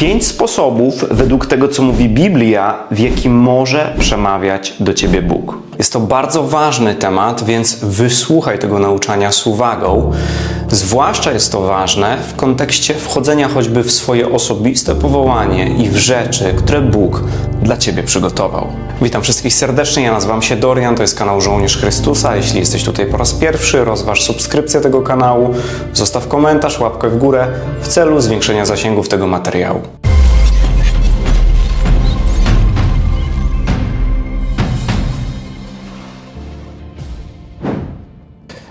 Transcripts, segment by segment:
Pięć sposobów, według tego co mówi Biblia, w jaki może przemawiać do ciebie Bóg. Jest to bardzo ważny temat, więc wysłuchaj tego nauczania z uwagą. Zwłaszcza jest to ważne w kontekście wchodzenia choćby w swoje osobiste powołanie i w rzeczy, które Bóg dla ciebie przygotował. Witam wszystkich serdecznie, ja nazywam się Dorian, to jest kanał Żołnierz Chrystusa. Jeśli jesteś tutaj po raz pierwszy, rozważ subskrypcję tego kanału, zostaw komentarz, łapkę w górę w celu zwiększenia zasięgów tego materiału.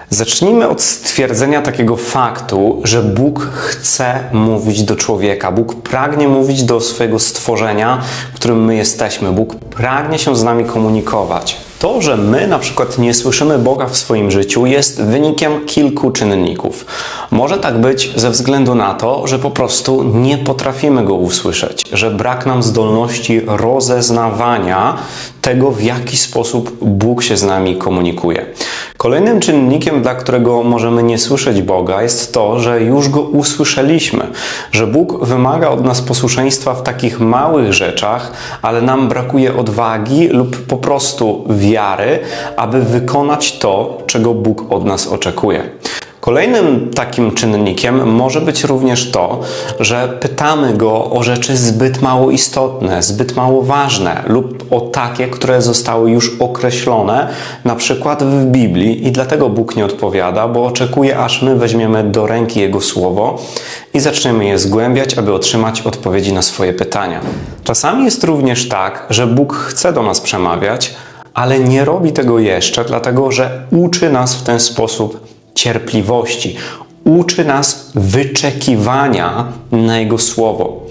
Zacznijmy od stwierdzenia takiego faktu, że Bóg chce mówić do człowieka. Bóg pragnie mówić do swojego stworzenia, którym my jesteśmy. Bóg pragnie się z nami komunikować. To, że my na przykład nie słyszymy Boga w swoim życiu, jest wynikiem kilku czynników. Może tak być ze względu na to, że po prostu nie potrafimy go usłyszeć, że brak nam zdolności rozeznawania tego, w jaki sposób Bóg się z nami komunikuje. Kolejnym czynnikiem, dla którego możemy nie słyszeć Boga, jest to, że już go usłyszeliśmy, że Bóg wymaga od nas posłuszeństwa w takich małych rzeczach, ale nam brakuje odwagi lub po prostu wiary, aby wykonać to, czego Bóg od nas oczekuje. Kolejnym takim czynnikiem może być również to, że pytamy go o rzeczy zbyt mało istotne, zbyt mało ważne lub o takie, które zostały już określone, na przykład w Biblii, i dlatego Bóg nie odpowiada, bo oczekuje, aż my weźmiemy do ręki Jego słowo i zaczniemy je zgłębiać, aby otrzymać odpowiedzi na swoje pytania. Czasami jest również tak, że Bóg chce do nas przemawiać, ale nie robi tego jeszcze, dlatego że uczy nas w ten sposób cierpliwości. Uczy nas wyczekiwania na Jego Słowo.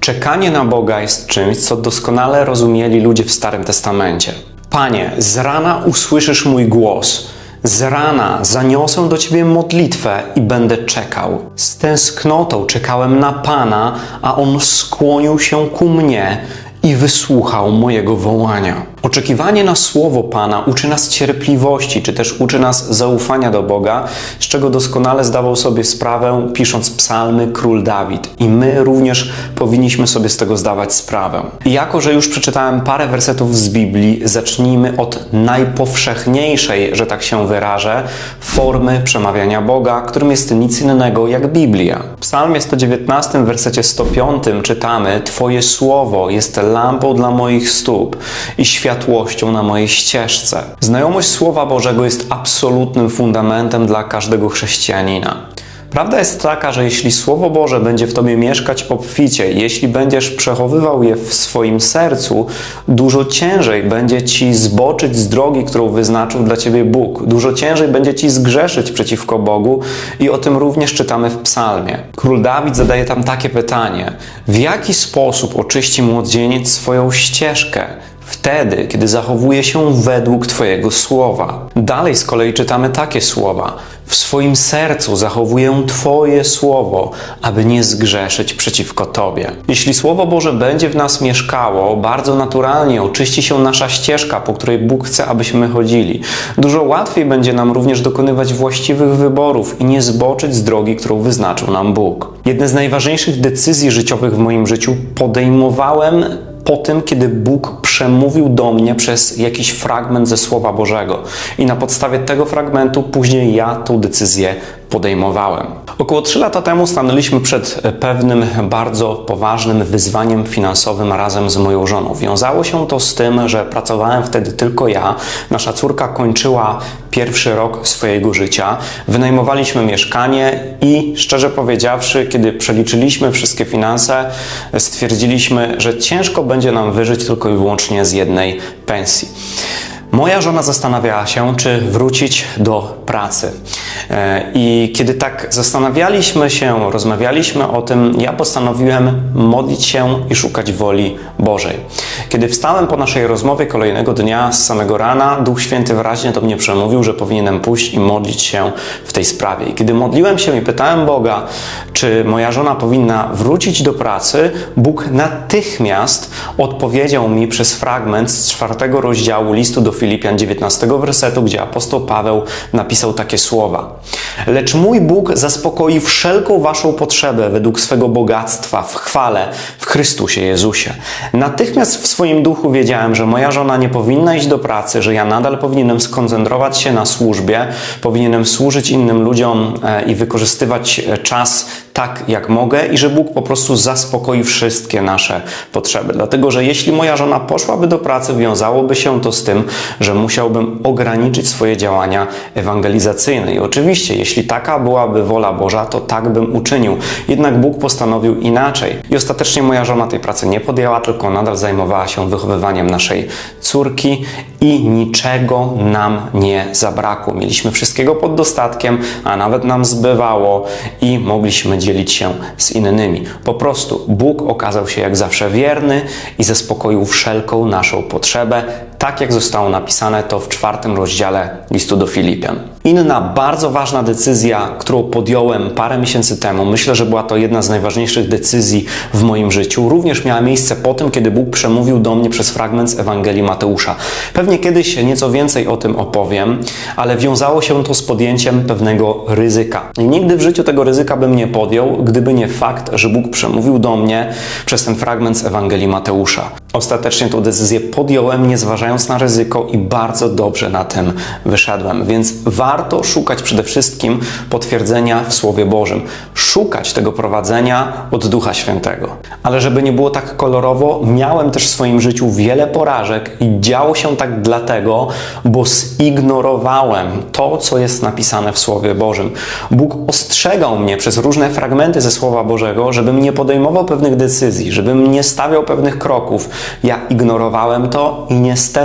Czekanie na Boga jest czymś, co doskonale rozumieli ludzie w Starym Testamencie. Panie, z rana usłyszysz mój głos. Z rana zaniosę do Ciebie modlitwę i będę czekał. Z tęsknotą czekałem na Pana, a On skłonił się ku mnie i wysłuchał mojego wołania. Oczekiwanie na słowo Pana uczy nas cierpliwości, czy też uczy nas zaufania do Boga, z czego doskonale zdawał sobie sprawę, pisząc psalmy król Dawid. I my również powinniśmy sobie z tego zdawać sprawę. I jako, że już przeczytałem parę wersetów z Biblii, zacznijmy od najpowszechniejszej, że tak się wyrażę, formy przemawiania Boga, którym jest nic innego jak Biblia. W psalmie 119, wersecie 105 czytamy Twoje słowo jest lampą dla moich stóp i światłością na mojej ścieżce. Znajomość Słowa Bożego jest absolutnym fundamentem dla każdego chrześcijanina. Prawda jest taka, że jeśli Słowo Boże będzie w Tobie mieszkać obficie, jeśli będziesz przechowywał je w swoim sercu, dużo ciężej będzie Ci zboczyć z drogi, którą wyznaczył dla Ciebie Bóg. Dużo ciężej będzie Ci zgrzeszyć przeciwko Bogu i o tym również czytamy w psalmie. Król Dawid zadaje tam takie pytanie. W jaki sposób oczyści młodzieniec swoją ścieżkę? Wtedy, kiedy zachowuje się według Twojego słowa. Dalej z kolei czytamy takie słowa. W swoim sercu zachowuję Twoje słowo, aby nie zgrzeszyć przeciwko Tobie. Jeśli Słowo Boże będzie w nas mieszkało, bardzo naturalnie oczyści się nasza ścieżka, po której Bóg chce, abyśmy chodzili. Dużo łatwiej będzie nam również dokonywać właściwych wyborów i nie zboczyć z drogi, którą wyznaczył nam Bóg. Jedne z najważniejszych decyzji życiowych w moim życiu podejmowałem po tym, kiedy Bóg przemówił do mnie przez jakiś fragment ze Słowa Bożego. I na podstawie tego fragmentu później ja tą decyzję podejmowałem. Około 3 lata temu stanęliśmy przed pewnym bardzo poważnym wyzwaniem finansowym razem z moją żoną. Wiązało się to z tym, że pracowałem wtedy tylko ja. Nasza córka kończyła pierwszy rok swojego życia. Wynajmowaliśmy mieszkanie i szczerze powiedziawszy, kiedy przeliczyliśmy wszystkie finanse, stwierdziliśmy, że ciężko będzie nam wyżyć tylko i wyłącznie z jednej pensji. Moja żona zastanawiała się, czy wrócić do pracy. I kiedy tak zastanawialiśmy się, rozmawialiśmy o tym, ja postanowiłem modlić się i szukać woli Bożej. Kiedy wstałem po naszej rozmowie kolejnego dnia z samego rana, Duch Święty wyraźnie do mnie przemówił, że powinienem pójść i modlić się w tej sprawie. I kiedy modliłem się i pytałem Boga, czy moja żona powinna wrócić do pracy, Bóg natychmiast odpowiedział mi przez fragment z czwartego rozdziału listu do Filipian 19 wersetu, gdzie apostoł Paweł napisał takie słowa. Lecz mój Bóg zaspokoi wszelką waszą potrzebę według swego bogactwa w chwale w Chrystusie Jezusie. Natychmiast w swoim duchu wiedziałem, że moja żona nie powinna iść do pracy, że ja nadal powinienem skoncentrować się na służbie, powinienem służyć innym ludziom e, i wykorzystywać e, czas tak, jak mogę i że Bóg po prostu zaspokoi wszystkie nasze potrzeby. Dlatego, że jeśli moja żona poszłaby do pracy, wiązałoby się to z tym, że musiałbym ograniczyć swoje działania ewangelizacyjne. I oczywiście, jeśli taka byłaby wola Boża, to tak bym uczynił. Jednak Bóg postanowił inaczej. I ostatecznie moja żona tej pracy nie podjęła, tylko nadal zajmowała się wychowywaniem naszej córki i niczego nam nie zabrakło. Mieliśmy wszystkiego pod dostatkiem, a nawet nam zbywało i mogliśmy dzielić się z innymi. Po prostu Bóg okazał się jak zawsze wierny i zaspokoił wszelką naszą potrzebę, tak jak zostało napisane to w czwartym rozdziale listu do Filipian. Inna bardzo ważna decyzja, którą podjąłem parę miesięcy temu, myślę, że była to jedna z najważniejszych decyzji w moim życiu, również miała miejsce po tym, kiedy Bóg przemówił do mnie przez fragment z Ewangelii Mateusza. Pewnie kiedyś nieco więcej o tym opowiem, ale wiązało się to z podjęciem pewnego ryzyka. I nigdy w życiu tego ryzyka bym nie podjął, gdyby nie fakt, że Bóg przemówił do mnie przez ten fragment z Ewangelii Mateusza. Ostatecznie tę decyzję podjąłem, nie zważając na ryzyko i bardzo dobrze na tym wyszedłem. Więc warto szukać przede wszystkim potwierdzenia w Słowie Bożym. Szukać tego prowadzenia od Ducha Świętego. Ale żeby nie było tak kolorowo, miałem też w swoim życiu wiele porażek i działo się tak dlatego, bo zignorowałem to, co jest napisane w Słowie Bożym. Bóg ostrzegał mnie przez różne fragmenty ze Słowa Bożego, żebym nie podejmował pewnych decyzji, żebym nie stawiał pewnych kroków. Ja ignorowałem to i niestety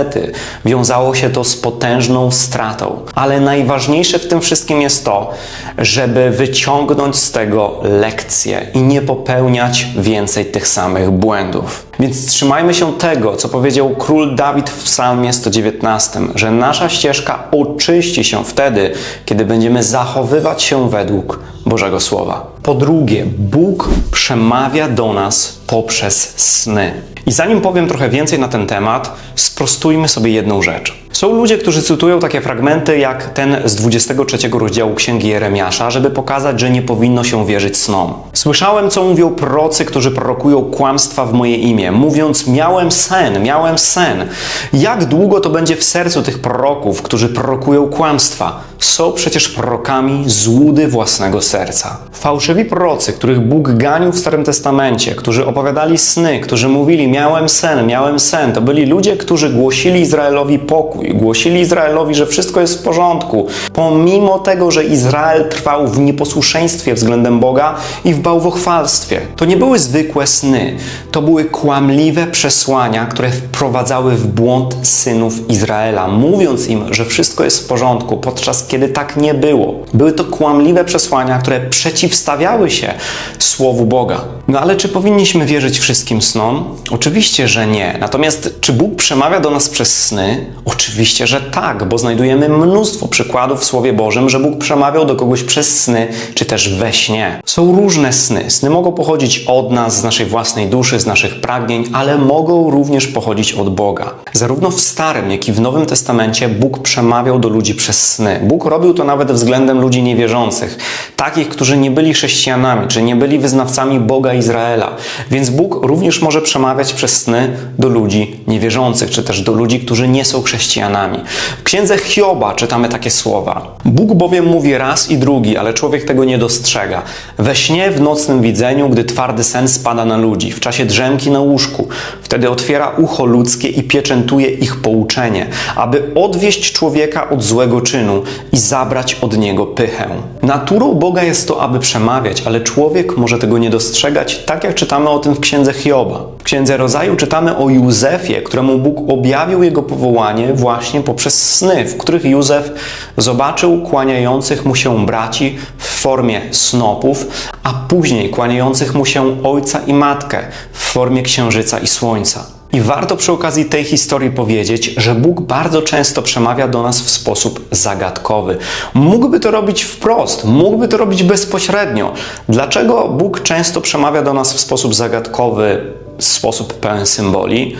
wiązało się to z potężną stratą. Ale najważniejsze w tym wszystkim jest to, żeby wyciągnąć z tego lekcje i nie popełniać więcej tych samych błędów. Więc trzymajmy się tego, co powiedział król Dawid w Psalmie 119, że nasza ścieżka oczyści się wtedy, kiedy będziemy zachowywać się według Bożego Słowa. Po drugie, Bóg przemawia do nas poprzez sny. I zanim powiem trochę więcej na ten temat, sprostujmy sobie jedną rzecz. Są ludzie, którzy cytują takie fragmenty jak ten z 23 rozdziału Księgi Jeremiasza, żeby pokazać, że nie powinno się wierzyć snom. Słyszałem, co mówią procy, którzy prorokują kłamstwa w moje imię, mówiąc: Miałem sen, miałem sen. Jak długo to będzie w sercu tych proroków, którzy prorokują kłamstwa? Są przecież prorokami złudy własnego serca. Fałszywi prorocy, których Bóg ganił w Starym Testamencie, którzy opowiadali sny, którzy mówili: Miałem sen, miałem sen, to byli ludzie, którzy głosili Izraelowi pokój, głosili Izraelowi, że wszystko jest w porządku, pomimo tego, że Izrael trwał w nieposłuszeństwie względem Boga i w bałwochwalstwie. To nie były zwykłe sny, to były kłamliwe przesłania, które wprowadzały w błąd synów Izraela, mówiąc im, że wszystko jest w porządku, podczas kiedy tak nie było. Były to kłamliwe przesłania, które przeciwstawiały się Słowu Boga. No ale czy powinniśmy wierzyć wszystkim snom? Oczywiście, że nie. Natomiast czy Bóg przemawia do nas przez sny? Oczywiście, że tak, bo znajdujemy mnóstwo przykładów w Słowie Bożym, że Bóg przemawiał do kogoś przez sny, czy też we śnie. Są różne sny. Sny mogą pochodzić od nas, z naszej własnej duszy, z naszych pragnień, ale mogą również pochodzić od Boga. Zarówno w Starym, jak i w Nowym Testamencie Bóg przemawiał do ludzi przez sny. Bóg robił to nawet względem ludzi niewierzących, takich, którzy nie byli chrześcijanami, czy nie byli wyznawcami Boga Izraela. Więc Bóg również może przemawiać przez sny do ludzi niewierzących, czy też do ludzi, którzy nie są chrześcijanami. W księdze Hioba czytamy takie słowa. Bóg bowiem mówi raz i drugi, ale człowiek tego nie dostrzega. We śnie, w nocnym widzeniu, gdy twardy sen spada na ludzi, w czasie drzemki na łóżku, wtedy otwiera ucho ludzkie i pieczętuje ich pouczenie, aby odwieść człowieka od złego czynu i zabrać od niego pychę. Naturą Boga jest to, aby przemawiać, ale człowiek może tego nie dostrzegać, tak jak czytamy o tym w księdze Hioba. W księdze Rozaju czytamy o Józefie, któremu Bóg objawił jego powołanie właśnie poprzez sny, w których Józef zobaczył kłaniających mu się braci w formie snopów, a później kłaniających mu się ojca i matkę w formie księżyca i słońca. I warto przy okazji tej historii powiedzieć, że Bóg bardzo często przemawia do nas w sposób zagadkowy. Mógłby to robić wprost, mógłby to robić bezpośrednio. Dlaczego Bóg często przemawia do nas w sposób zagadkowy, w sposób pełen symboli?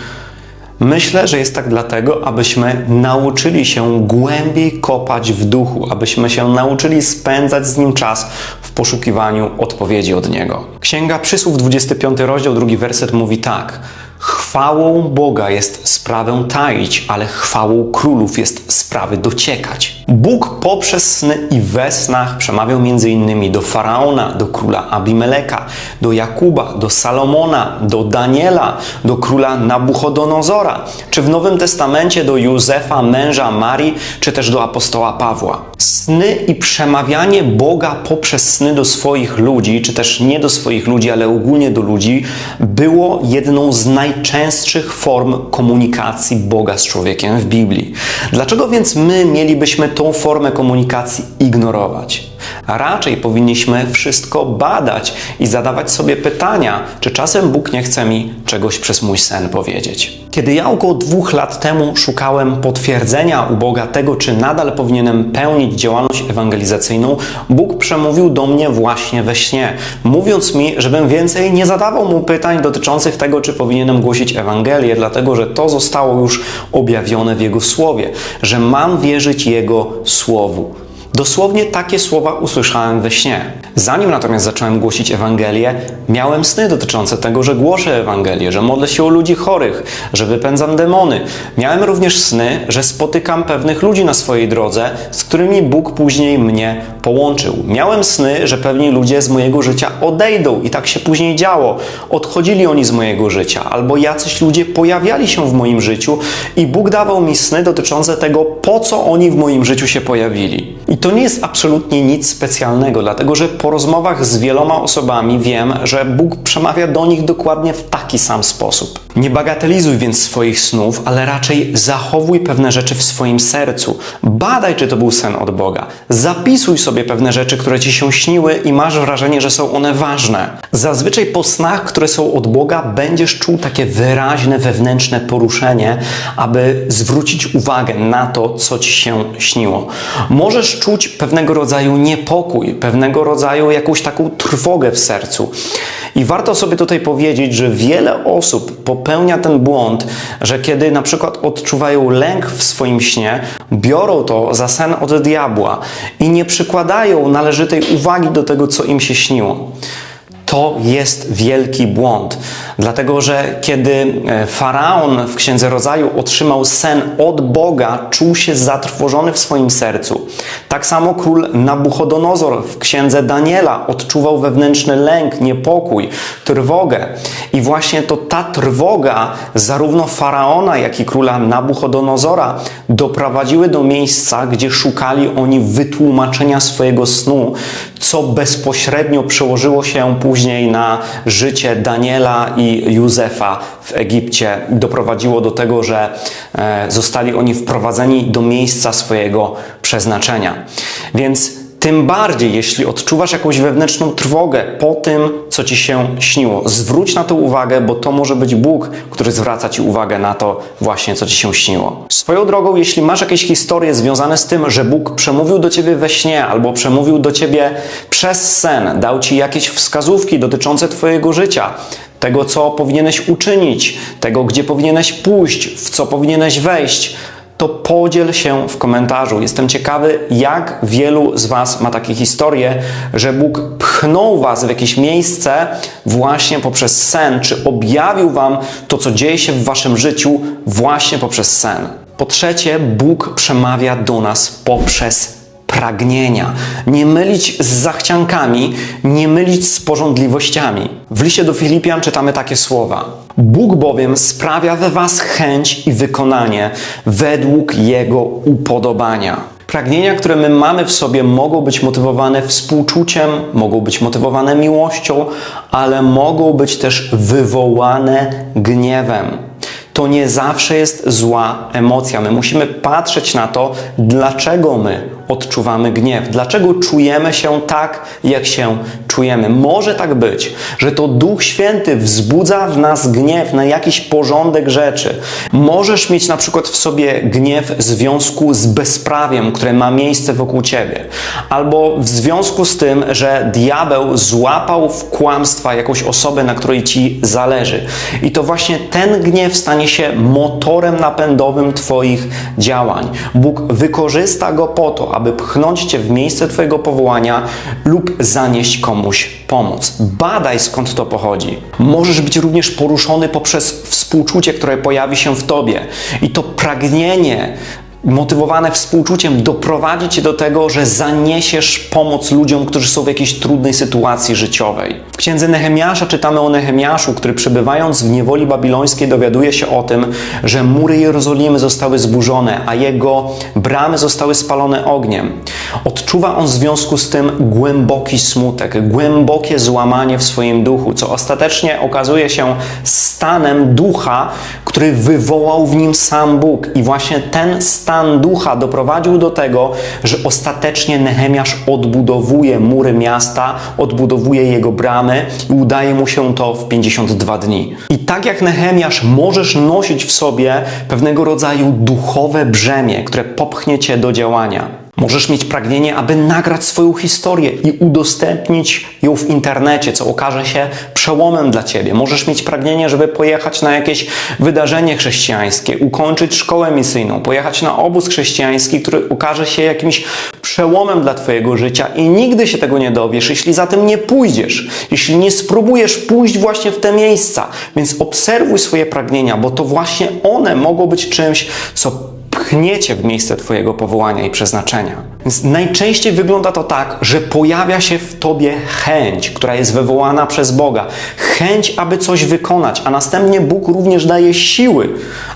Myślę, że jest tak dlatego, abyśmy nauczyli się głębiej kopać w duchu, abyśmy się nauczyli spędzać z nim czas w poszukiwaniu odpowiedzi od niego. Księga Przysłów, 25 rozdział, drugi werset mówi tak. Chwałą Boga jest sprawę taić, ale chwałą królów jest sprawy dociekać. Bóg poprzez sny i we snach przemawiał m.in. do Faraona, do króla Abimeleka, do Jakuba, do Salomona, do Daniela, do króla Nabuchodonozora, czy w Nowym Testamencie do Józefa, męża Marii, czy też do apostoła Pawła. Sny i przemawianie Boga poprzez sny do swoich ludzi, czy też nie do swoich ludzi, ale ogólnie do ludzi, było jedną z najczęstszych form komunikacji Boga z człowiekiem w Biblii. Dlaczego więc my mielibyśmy tą formę komunikacji ignorować? Raczej powinniśmy wszystko badać i zadawać sobie pytania, czy czasem Bóg nie chce mi czegoś przez mój sen powiedzieć. Kiedy ja około dwóch lat temu szukałem potwierdzenia u Boga tego, czy nadal powinienem pełnić działalność ewangelizacyjną, Bóg przemówił do mnie właśnie we śnie, mówiąc mi, żebym więcej nie zadawał mu pytań dotyczących tego, czy powinienem głosić Ewangelię, dlatego że to zostało już objawione w Jego słowie, że mam wierzyć Jego słowu. Dosłownie takie słowa usłyszałem we śnie. Zanim natomiast zacząłem głosić Ewangelię, miałem sny dotyczące tego, że głoszę Ewangelię, że modlę się o ludzi chorych, że wypędzam demony. Miałem również sny, że spotykam pewnych ludzi na swojej drodze, z którymi Bóg później mnie połączył. Miałem sny, że pewni ludzie z mojego życia odejdą i tak się później działo. Odchodzili oni z mojego życia, albo jacyś ludzie pojawiali się w moim życiu i Bóg dawał mi sny dotyczące tego, po co oni w moim życiu się pojawili. I to nie jest absolutnie nic specjalnego, dlatego że po rozmowach z wieloma osobami wiem, że Bóg przemawia do nich dokładnie w taki sam sposób. Nie bagatelizuj więc swoich snów, ale raczej zachowuj pewne rzeczy w swoim sercu. Badaj, czy to był sen od Boga. Zapisuj sobie pewne rzeczy, które ci się śniły i masz wrażenie, że są one ważne. Zazwyczaj po snach, które są od Boga, będziesz czuł takie wyraźne wewnętrzne poruszenie, aby zwrócić uwagę na to, co ci się śniło. Możesz czuć pewnego rodzaju niepokój, pewnego rodzaju jakąś taką trwogę w sercu. I warto sobie tutaj powiedzieć, że wiele osób popełnia ten błąd, że kiedy na przykład odczuwają lęk w swoim śnie, biorą to za sen od diabła i nie przykładają należytej uwagi do tego, co im się śniło. To jest wielki błąd, dlatego że kiedy e, faraon w Księdze Rodzaju otrzymał sen od Boga, czuł się zatrwożony w swoim sercu. Tak samo król Nabuchodonozor w Księdze Daniela odczuwał wewnętrzny lęk, niepokój, trwogę. I właśnie to ta trwoga zarówno faraona, jak i króla Nabuchodonozora doprowadziły do miejsca, gdzie szukali oni wytłumaczenia swojego snu, co bezpośrednio przełożyło się później na życie Daniela i Józefa w Egipcie. Doprowadziło do tego, że e, zostali oni wprowadzeni do miejsca swojego przeznaczenia. Więc tym bardziej, jeśli odczuwasz jakąś wewnętrzną trwogę po tym, co ci się śniło, zwróć na to uwagę, bo to może być Bóg, który zwraca ci uwagę na to właśnie, co ci się śniło. Swoją drogą, jeśli masz jakieś historie związane z tym, że Bóg przemówił do ciebie we śnie albo przemówił do ciebie przez sen, dał ci jakieś wskazówki dotyczące twojego życia, tego, co powinieneś uczynić, tego, gdzie powinieneś pójść, w co powinieneś wejść, to podziel się w komentarzu. Jestem ciekawy, jak wielu z Was ma takie historie, że Bóg pchnął Was w jakieś miejsce właśnie poprzez sen, czy objawił Wam to, co dzieje się w Waszym życiu właśnie poprzez sen. Po trzecie, Bóg przemawia do nas poprzez pragnienia. Nie mylić z zachciankami, nie mylić z porządliwościami. W liście do Filipian czytamy takie słowa. Bóg bowiem sprawia we was chęć i wykonanie według Jego upodobania. Pragnienia, które my mamy w sobie, mogą być motywowane współczuciem, mogą być motywowane miłością, ale mogą być też wywołane gniewem to nie zawsze jest zła emocja. My musimy patrzeć na to, dlaczego my odczuwamy gniew? Dlaczego czujemy się tak, jak się czujemy? Może tak być, że to Duch Święty wzbudza w nas gniew na jakiś porządek rzeczy. Możesz mieć na przykład w sobie gniew w związku z bezprawiem, które ma miejsce wokół ciebie, albo w związku z tym, że diabeł złapał w kłamstwa jakąś osobę, na której ci zależy. I to właśnie ten gniew stanie się motorem napędowym Twoich działań. Bóg wykorzysta go po to, aby pchnąć Cię w miejsce Twojego powołania lub zanieść komuś pomoc. Badaj skąd to pochodzi. Możesz być również poruszony poprzez współczucie, które pojawi się w Tobie. I to pragnienie motywowane współczuciem doprowadzi cię do tego, że zaniesiesz pomoc ludziom, którzy są w jakiejś trudnej sytuacji życiowej. W księdze Nehemiasza czytamy o Nehemiaszu, który przebywając w niewoli babilońskiej dowiaduje się o tym, że mury Jerozolimy zostały zburzone, a jego bramy zostały spalone ogniem. Odczuwa on w związku z tym głęboki smutek, głębokie złamanie w swoim duchu, co ostatecznie okazuje się stanem ducha, który wywołał w nim sam Bóg. I właśnie ten stan ducha doprowadził do tego, że ostatecznie Nehemiasz odbudowuje mury miasta, odbudowuje jego bramy i udaje mu się to w 52 dni. I tak jak Nehemiasz możesz nosić w sobie pewnego rodzaju duchowe brzemię, które popchnie cię do działania. Możesz mieć pragnienie, aby nagrać swoją historię i udostępnić ją w internecie, co okaże się przełomem dla ciebie. Możesz mieć pragnienie, żeby pojechać na jakieś wydarzenie chrześcijańskie, ukończyć szkołę misyjną, pojechać na obóz chrześcijański, który okaże się jakimś przełomem dla twojego życia i nigdy się tego nie dowiesz, jeśli za tym nie pójdziesz, jeśli nie spróbujesz pójść właśnie w te miejsca. Więc obserwuj swoje pragnienia, bo to właśnie one mogą być czymś, co pchniecie w miejsce Twojego powołania i przeznaczenia. Więc najczęściej wygląda to tak, że pojawia się w Tobie chęć, która jest wywołana przez Boga. Chęć, aby coś wykonać, a następnie Bóg również daje siły,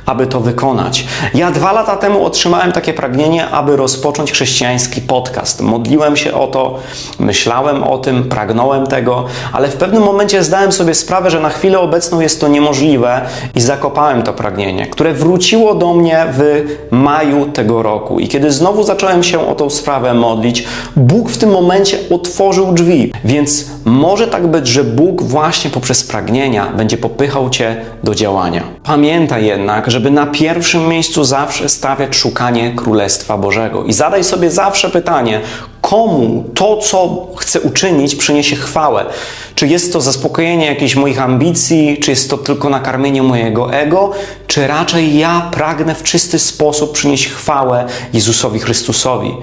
aby to wykonać. Ja dwa lata temu otrzymałem takie pragnienie, aby rozpocząć chrześcijański podcast. Modliłem się o to, myślałem o tym, pragnąłem tego, ale w pewnym momencie zdałem sobie sprawę, że na chwilę obecną jest to niemożliwe i zakopałem to pragnienie, które wróciło do mnie w maju tego roku. I kiedy znowu zacząłem się o tą sprawę modlić, Bóg w tym momencie otworzył drzwi. Więc może tak być, że Bóg właśnie poprzez pragnienia będzie popychał Cię do działania. Pamiętaj jednak, żeby na pierwszym miejscu zawsze stawiać szukanie Królestwa Bożego. I zadaj sobie zawsze pytanie, komu to, co chcę uczynić, przyniesie chwałę. Czy jest to zaspokojenie jakichś moich ambicji, czy jest to tylko nakarmienie mojego ego, czy raczej ja pragnę w czysty sposób przynieść chwałę Jezusowi Chrystusowi.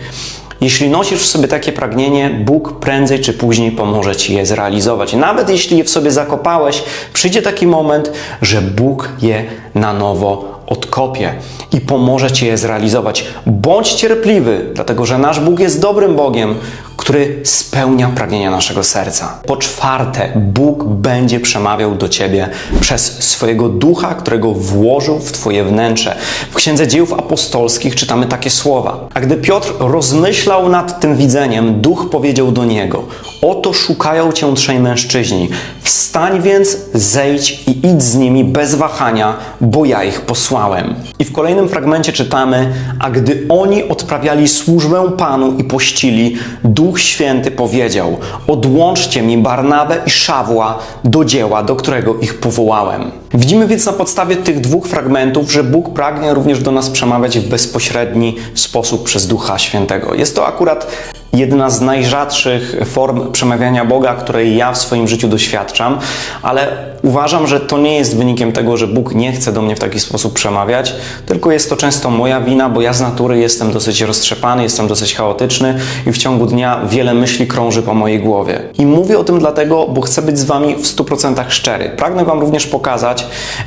Jeśli nosisz w sobie takie pragnienie, Bóg prędzej czy później pomoże ci je zrealizować. Nawet jeśli je w sobie zakopałeś, przyjdzie taki moment, że Bóg je na nowo odkopie i pomoże ci je zrealizować. Bądź cierpliwy, dlatego że nasz Bóg jest dobrym Bogiem, który spełnia pragnienia naszego serca. Po czwarte, Bóg będzie przemawiał do ciebie przez swojego ducha, którego włożył w twoje wnętrze. W Księdze Dziejów Apostolskich czytamy takie słowa. A gdy Piotr rozmyślał nad tym widzeniem, duch powiedział do niego: Oto szukają cię trzej mężczyźni. Wstań więc, zejdź i idź z nimi bez wahania, bo ja ich posłałem. I w kolejnym fragmencie czytamy: A gdy oni odprawiali służbę Panu i pościli, Duch Święty powiedział: Odłączcie mi Barnabę i Szawła do dzieła, do którego ich powołałem. Widzimy więc na podstawie tych dwóch fragmentów, że Bóg pragnie również do nas przemawiać w bezpośredni sposób przez Ducha Świętego. Jest to akurat jedna z najrzadszych form przemawiania Boga, której ja w swoim życiu doświadczam, ale uważam, że to nie jest wynikiem tego, że Bóg nie chce do mnie w taki sposób przemawiać, tylko jest to często moja wina, bo ja z natury jestem dosyć roztrzepany, jestem dosyć chaotyczny i w ciągu dnia wiele myśli krąży po mojej głowie. I mówię o tym dlatego, bo chcę być z Wami w 100% szczery. Pragnę Wam również pokazać,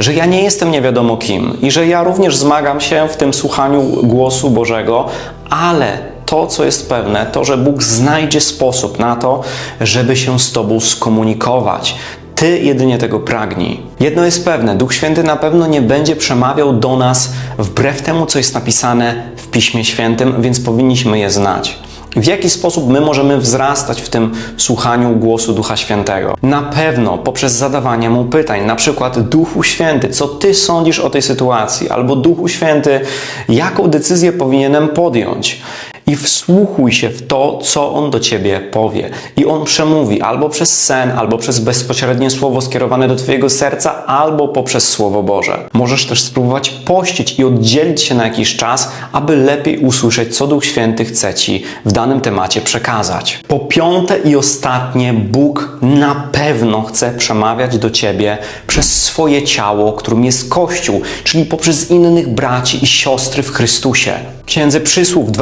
że ja nie jestem nie wiadomo kim i że ja również zmagam się w tym słuchaniu głosu Bożego, ale to, co jest pewne, to, że Bóg znajdzie sposób na to, żeby się z Tobą skomunikować. Ty jedynie tego pragnij. Jedno jest pewne, Duch Święty na pewno nie będzie przemawiał do nas wbrew temu, co jest napisane w Piśmie Świętym, więc powinniśmy je znać. W jaki sposób my możemy wzrastać w tym słuchaniu głosu Ducha Świętego? Na pewno poprzez zadawanie mu pytań, na przykład Duchu Święty, co ty sądzisz o tej sytuacji? Albo Duchu Święty, jaką decyzję powinienem podjąć? I wsłuchuj się w to, co On do Ciebie powie. I On przemówi albo przez sen, albo przez bezpośrednie słowo skierowane do Twojego serca, albo poprzez Słowo Boże. Możesz też spróbować pościć i oddzielić się na jakiś czas, aby lepiej usłyszeć, co Duch Święty chce Ci w danym temacie przekazać. Po piąte i ostatnie, Bóg na pewno chce przemawiać do Ciebie przez swoje ciało, którym jest Kościół, czyli poprzez innych braci i siostry w Chrystusie. Księdze Przysłów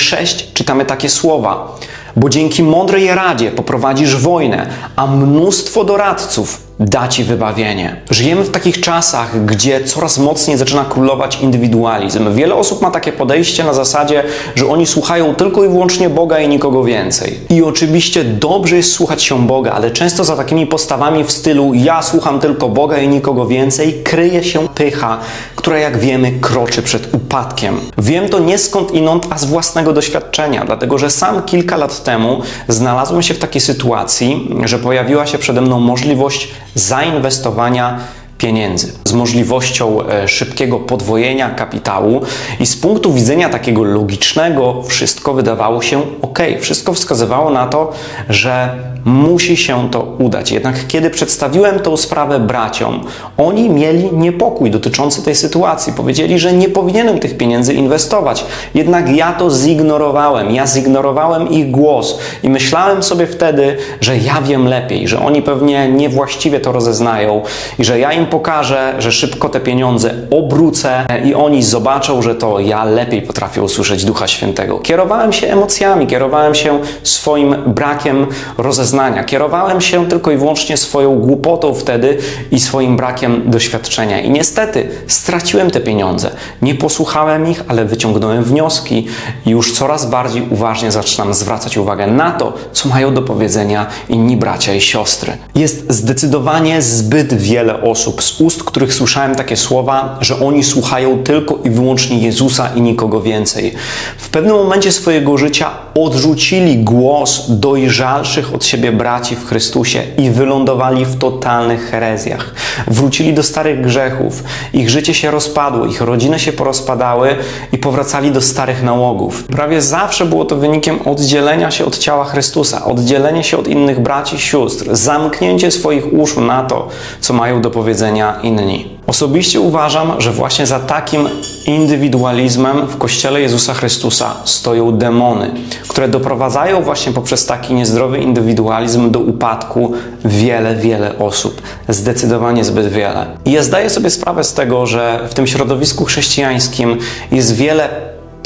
24:6 czytamy takie słowa: Bo dzięki mądrej radzie poprowadzisz wojnę, a mnóstwo doradców da ci wybawienie. Żyjemy w takich czasach, gdzie coraz mocniej zaczyna królować indywidualizm. Wiele osób ma takie podejście na zasadzie, że oni słuchają tylko i wyłącznie Boga i nikogo więcej. I oczywiście dobrze jest słuchać się Boga, ale często za takimi postawami w stylu ja słucham tylko Boga i nikogo więcej kryje się pycha, która jak wiemy kroczy przed upadkiem. Wiem to nie skąd inąd, a z własnego doświadczenia, dlatego że sam kilka lat temu znalazłem się w takiej sytuacji, że pojawiła się przede mną możliwość zainwestowania pieniędzy, z możliwością e, szybkiego podwojenia kapitału i z punktu widzenia takiego logicznego wszystko wydawało się ok. Wszystko wskazywało na to, że musi się to udać. Jednak kiedy przedstawiłem tą sprawę braciom, oni mieli niepokój dotyczący tej sytuacji. Powiedzieli, że nie powinienem tych pieniędzy inwestować. Jednak ja to zignorowałem. Ja zignorowałem ich głos i myślałem sobie wtedy, że ja wiem lepiej, że oni pewnie niewłaściwie to rozeznają i że ja im pokażę, że szybko te pieniądze obrócę i oni zobaczą, że to ja lepiej potrafię usłyszeć Ducha Świętego. Kierowałem się emocjami, kierowałem się swoim brakiem rozeznania, kierowałem się tylko i wyłącznie swoją głupotą wtedy i swoim brakiem doświadczenia. I niestety straciłem te pieniądze. Nie posłuchałem ich, ale wyciągnąłem wnioski i już coraz bardziej uważnie zaczynam zwracać uwagę na to, co mają do powiedzenia inni bracia i siostry. Jest zdecydowanie zbyt wiele osób, z ust których słyszałem takie słowa, że oni słuchają tylko i wyłącznie Jezusa i nikogo więcej. W pewnym momencie swojego życia odrzucili głos dojrzalszych od siebie braci w Chrystusie i wylądowali w totalnych herezjach. Wrócili do starych grzechów, ich życie się rozpadło, ich rodziny się porozpadały i powracali do starych nałogów. Prawie zawsze było to wynikiem oddzielenia się od ciała Chrystusa, oddzielenia się od innych braci i sióstr, zamknięcie swoich uszu na to, co mają do powiedzenia inni. Osobiście uważam, że właśnie za takim indywidualizmem w Kościele Jezusa Chrystusa stoją demony, które doprowadzają właśnie poprzez taki niezdrowy indywidualizm do upadku wiele, wiele osób. Zdecydowanie zbyt wiele. I ja zdaję sobie sprawę z tego, że w tym środowisku chrześcijańskim jest wiele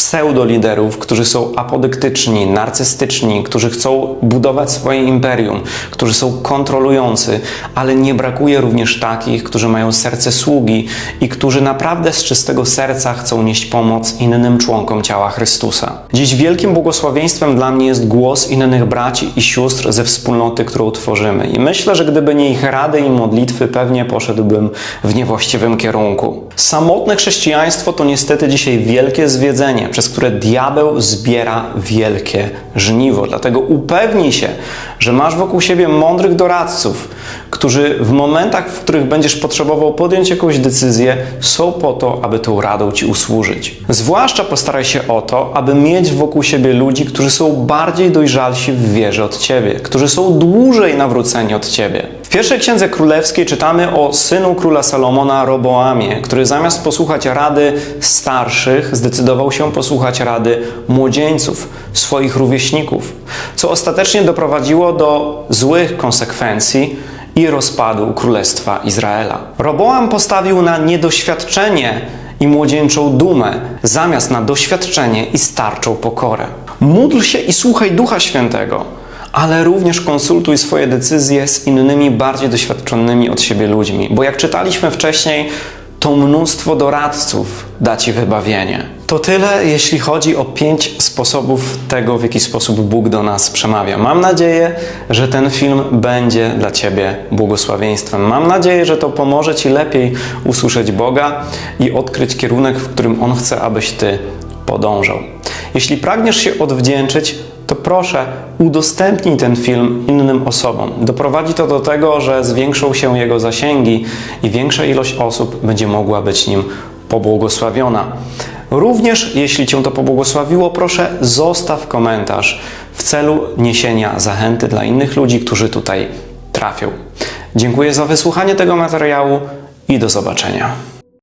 pseudoliderów, którzy są apodyktyczni, narcystyczni, którzy chcą budować swoje imperium, którzy są kontrolujący, ale nie brakuje również takich, którzy mają serce sługi i którzy naprawdę z czystego serca chcą nieść pomoc innym członkom ciała Chrystusa. Dziś wielkim błogosławieństwem dla mnie jest głos innych braci i sióstr ze wspólnoty, którą tworzymy. I myślę, że gdyby nie ich rady i modlitwy, pewnie poszedłbym w niewłaściwym kierunku. Samotne chrześcijaństwo to niestety dzisiaj wielkie zwiedzenie, przez które diabeł zbiera wielkie żniwo. Dlatego upewnij się, że masz wokół siebie mądrych doradców, którzy w momentach, w których będziesz potrzebował podjąć jakąś decyzję, są po to, aby tą radą ci usłużyć. Zwłaszcza postaraj się o to, aby mieć wokół siebie ludzi, którzy są bardziej dojrzalsi w wierze od ciebie, którzy są dłużej nawróceni od ciebie. Pierwszej księdze królewskiej czytamy o synu króla Salomona, Roboamie, który zamiast posłuchać rady starszych, zdecydował się posłuchać rady młodzieńców, swoich rówieśników, co ostatecznie doprowadziło do złych konsekwencji i rozpadu Królestwa Izraela. Roboam postawił na niedoświadczenie i młodzieńczą dumę, zamiast na doświadczenie i starczą pokorę. Módl się i słuchaj Ducha Świętego, ale również konsultuj swoje decyzje z innymi, bardziej doświadczonymi od siebie ludźmi, bo jak czytaliśmy wcześniej, to mnóstwo doradców da Ci wybawienie. To tyle, jeśli chodzi o pięć sposobów tego, w jaki sposób Bóg do nas przemawia. Mam nadzieję, że ten film będzie dla Ciebie błogosławieństwem. Mam nadzieję, że to pomoże Ci lepiej usłyszeć Boga i odkryć kierunek, w którym On chce, abyś Ty podążał. Jeśli pragniesz się odwdzięczyć, to proszę udostępnij ten film innym osobom. Doprowadzi to do tego, że zwiększą się jego zasięgi i większa ilość osób będzie mogła być nim pobłogosławiona. Również jeśli Cię to pobłogosławiło, proszę zostaw komentarz w celu niesienia zachęty dla innych ludzi, którzy tutaj trafią. Dziękuję za wysłuchanie tego materiału i do zobaczenia.